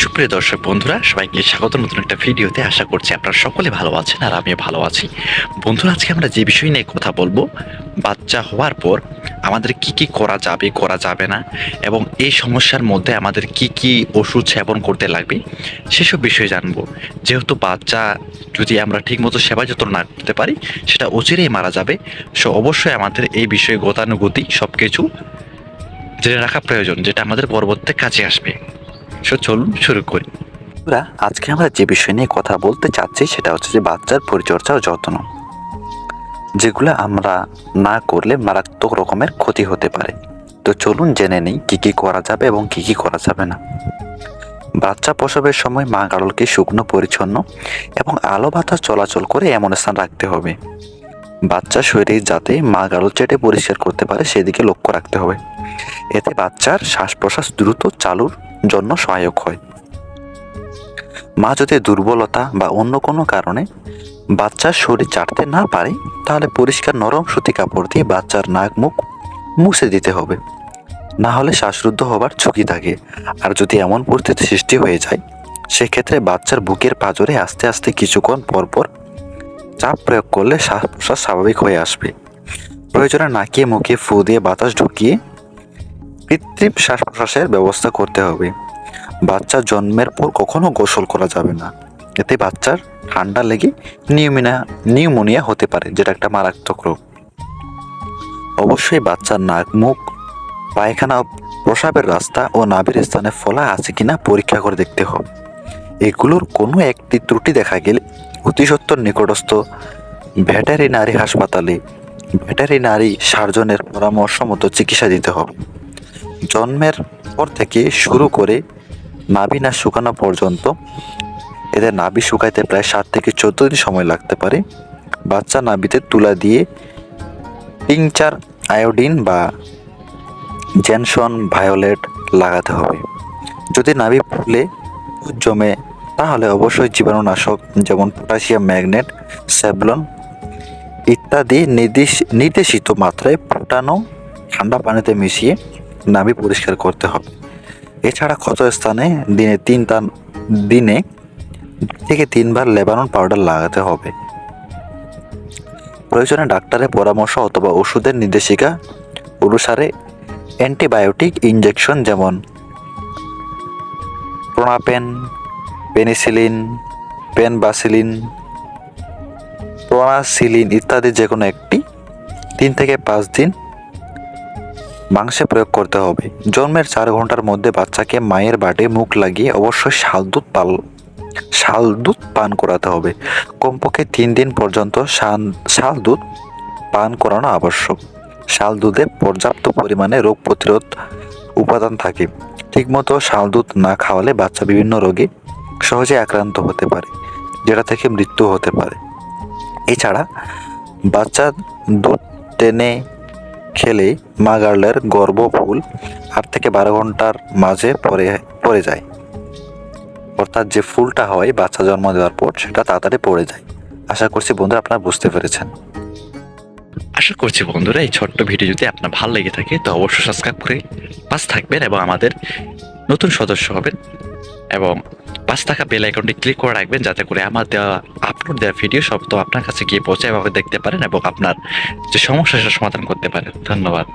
সুপ্রিয় দর্শক বন্ধুরা, সবাইকে স্বাগত। নতুন একটা ভিডিওতে আশা করছি আপনারা সকলে ভালো আছেন আর আমিও ভালো আছি। বন্ধুরা, আজকে আমরা যে বিষয় নিয়ে কথা বলব, বাচ্চা হওয়ার পর আমাদের কি কি করা যাবে করা যাবে না এবং এই সমস্যার মধ্যে আমাদের কি কি ওষুধ সেবন করতে লাগবে, সেসব বিষয়ে জানব। যেহেতু বাচ্চা যদি আমরা ঠিকমতো সেবা যত্ন না করতে পারি, সেটা অচিরেই মারা যাবে। সো অবশ্যই আমাদের এই বিষয়ে গতানুগতি সব কিছু জেনে রাখা প্রয়োজন, যেটা আমাদের পরবর্তীতে কাজে আসবে। সো চলুন শুরু করি। বন্ধুরা, আজকে আমরা যে বিষয় নিয়ে কথা বলতে চাচ্ছি সেটা হচ্ছে যে বাচ্চার পরিচর্যা ও যত্ন, যেগুলো আমরা না করলে মারাত্মক রকমের ক্ষতি হতে পারে। তো চলুন জেনে নিই কী কী করা যাবে এবং কী কী করা যাবে না। বাচ্চা প্রসবের সময় মা গাড়লকে শুকনো, পরিচ্ছন্ন এবং আলো বাতাস চলাচল করে এমন স্থান রাখতে হবে। বাচ্চার শরীরে যাতে মা গাড়ল চেটে পরিষ্কার করতে পারে, সেদিকে লক্ষ্য রাখতে হবে। এতে বাচ্চার শ্বাস প্রশ্বাস দ্রুত চালুর জন্য সহায়ক হয়। মা যদি দুর্বলতা বা অন্য কোনো কারণে বাচ্চার শরীর চাটতে না পারে, তাহলে পরিষ্কার নরম সুতি কাপড় দিয়ে বাচ্চার নাক, মুখ মুছে দিতে হবে। না হলে শ্বাসরুদ্ধ হবার ঝুঁকি থাকে। আর যদি এমন পরিস্থিতি সৃষ্টি হয়ে যায়, সেক্ষেত্রে বাচ্চার বুকের পাঁজরে আস্তে আস্তে কিছুক্ষণ পর পর চাপ প্রয়োগ করলে শ্বাস প্রশ্বাস স্বাভাবিক হয়ে আসবে। প্রয়োজনে নাকে মুখে ফু দিয়ে বাতাস ঢুকিয়ে কৃত্রিম শ্বাস প্রশ্বাসের ব্যবস্থা করতে হবে। বাচ্চা জন্মের পর কখনো গোসল করা যাবে না। এতে বাচ্চার ঠান্ডা লেগে নিউমিনা, নিউমোনিয়া হতে পারে, যেটা একটা মারাত্মক রোগ। অবশ্যই বাচ্চার নাক, মুখ, পায়খানা, প্রসাবের রাস্তা ও নাভির স্থানে ফলা আছে কিনা পরীক্ষা করে দেখতে হবে। এগুলোর কোনো একটি ত্রুটি দেখা গেলে অতি সত্বর নিকটস্থ ভেটারিনারি হাসপাতালে ভেটারিনারি সার্জনের পরামর্শ মতো চিকিৎসা দিতে হবে। জন্মের পর থেকে শুরু করে নাভি না শুকানো পর্যন্ত এদের নাভি শুকাইতে প্রায় সাত থেকে চোদ্দ দিন সময় লাগতে পারে। বাচ্চা নাভিতে তুলা দিয়ে টিংচার আয়োডিন বা জেনসন ভায়োলেট লাগাতে হবে। যদি নাভি ফুলে, জমে তাহলে অবশ্যই জীবাণুনাশক, যেমন পটাশিয়াম ম্যাগনেট স্যাভলন ইত্যাদি নির্দেশিত মাত্রায় ফোটানো ঠান্ডা পানিতে মিশিয়ে নাভি পরিষ্কার করতে হবে। এছাড়া ক্ষত স্থানে দিনে তিন তান দিনে থেকে তিনবার লেবানন পাউডার লাগাতে হবে। প্রয়োজনে ডাক্তারের পরামর্শ অথবা ওষুধের নির্দেশিকা অনুসারে অ্যান্টিবায়োটিক ইঞ্জেকশন যেমন প্রোনাপেন পেনিসিলিন, পেনবাসিলিন, প্রোনাসিলিন ইত্যাদি যে কোনো একটি তিন থেকে পাঁচ দিন মাংসে প্রয়োগ করতে হবে। জন্মের চার ঘণ্টার মধ্যে বাচ্চাকে মায়ের বাটে মুখ লাগিয়ে অবশ্যই শাল দুধ পাল, শাল দুধ পান করাতে হবে। কমপক্ষে তিন দিন পর্যন্ত শাল দুধ পান করানো আবশ্যক। শাল দুধে পর্যাপ্ত পরিমাণে রোগ প্রতিরোধ উপাদান থাকে। ঠিকমতো শাল দুধ না খাওয়ালে বাচ্চা বিভিন্ন রোগে সহজে আক্রান্ত হতে পারে, যেটা থেকে মৃত্যু হতে পারে। এছাড়া, বাচ্চা দুধ টেনে খেলে মা গার্লের গর্ভফুল আট থেকে বারো ঘণ্টার মাঝে পরে, পড়ে যায়। অর্থাৎ যে ফুলটা হয় বাচ্চা জন্ম দেওয়ার পর, সেটা তাড়াতাড়ি পড়ে যায়। আশা করছি বন্ধুরা আপনারা বুঝতে পেরেছেন। আশা করছি বন্ধুরা, এই ছোট্ট ভিডিও যদি আপনার ভালো লেগে থাকে, তো অবশ্যই সাবস্ক্রাইব করে পাশ থাকবেন এবং আমাদের নতুন সদস্য হবেন। এবং পাশ থাকা বেল আইকনটি ক্লিক করে রাখবেন, যাতে করে আমার দেওয়া, আপলোড দেওয়া ভিডিও সব তো আপনার কাছে গিয়ে পৌঁছায় এভাবে দেখতে পারেন এবং আপনার যে সমস্যা সেটা সমাধান করতে পারেন। ধন্যবাদ।